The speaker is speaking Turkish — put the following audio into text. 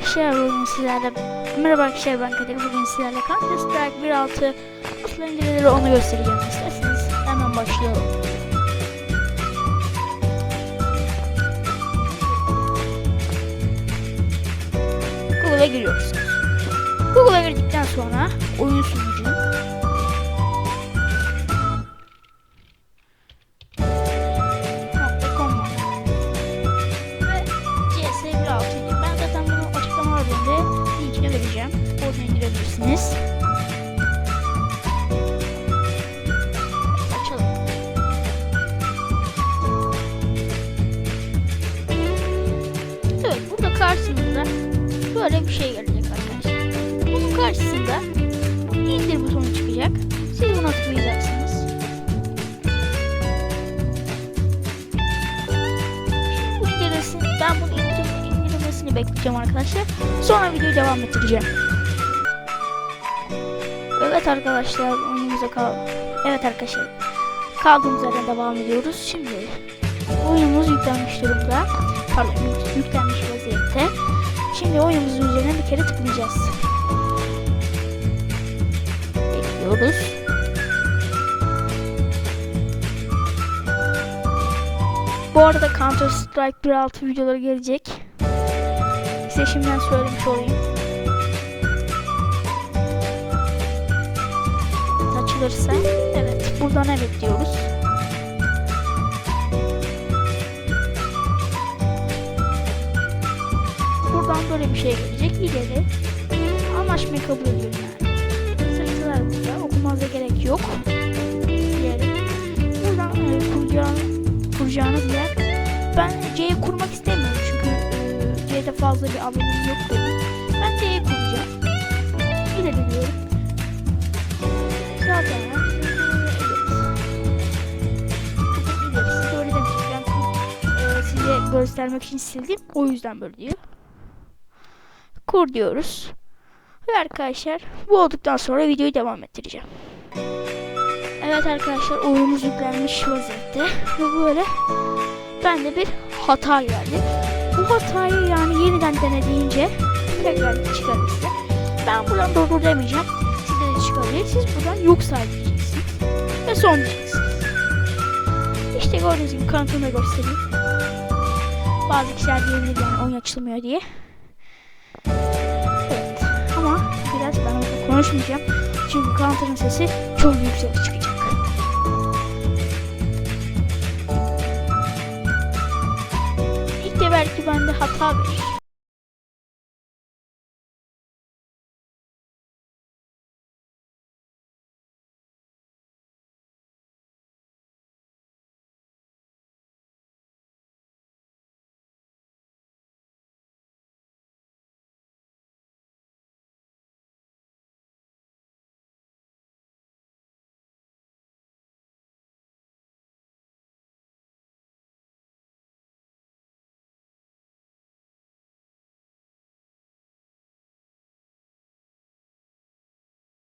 arkadaşlar bugün sizlerle Merhaba arkadaşlar ben Kadir bugün sizlerle Counter Strike 1.6 nasıl indirilir onu göstereceğim isterseniz hemen başlayalım. Google'a giriyoruz. Google'a girdikten sonra oyun sunucu linkini vereceğim. Oradan indirebilirsiniz. Açalım. Evet burada karşımızda böyle bir şey gelecek arkadaşlar. Bunun karşısında indir butonu çıkacak. Siz buna tıklayacaksınız. İndirmesini bekleyeceğim arkadaşlar. Sonra videoyu devam ettireceğim. Evet arkadaşlar oyunumuza kal. Evet arkadaşlar kaldığımız yerden devam ediyoruz. Şimdi oyunumuz yüklenmiş durumda. Pardon yük- yüklenmiş vaziyette. Şimdi oyunumuzun üzerine bir kere tıklayacağız. Bekliyoruz. Bu arada Counter Strike 1.6 videoları gelecek. Size şimdiden söylemiş olayım. Açılırsa evet buradan evet diyoruz. Buradan böyle bir şey gelecek. İleri anlaşmayı kabul ediyorum yani. Sırtılar burada. Okumanıza gerek yok. İleri. Buradan e, kuracağınız kuracağınız yer. Ben C'yi kurmak istemiyorum e, C'de fazla bir alanım yok benim. Ben C'yi kuracağım. İleri diyorum. Zaten. Ben e, size göstermek için sildim. O yüzden böyle diyor. Kur diyoruz. Ve arkadaşlar bu olduktan sonra videoyu devam ettireceğim. Evet arkadaşlar oyunumuz yüklenmiş vaziyette ve böyle bende bir hata geldi. Bu hatayı yani yeniden dene deyince tekrar size. Ben buradan durdur demeyeceğim. Size de çıkabilir. Siz buradan yok say diyeceksiniz. Ve son diyeceksiniz. İşte gördüğünüz gibi kanıtını da göstereyim. Bazı kişiler diyebilir yani oyun açılmıyor diye. Evet ama biraz ben konuşmayacağım. Çünkü counter'ın sesi çok yüksek çıkacak. Belki bende hata verir.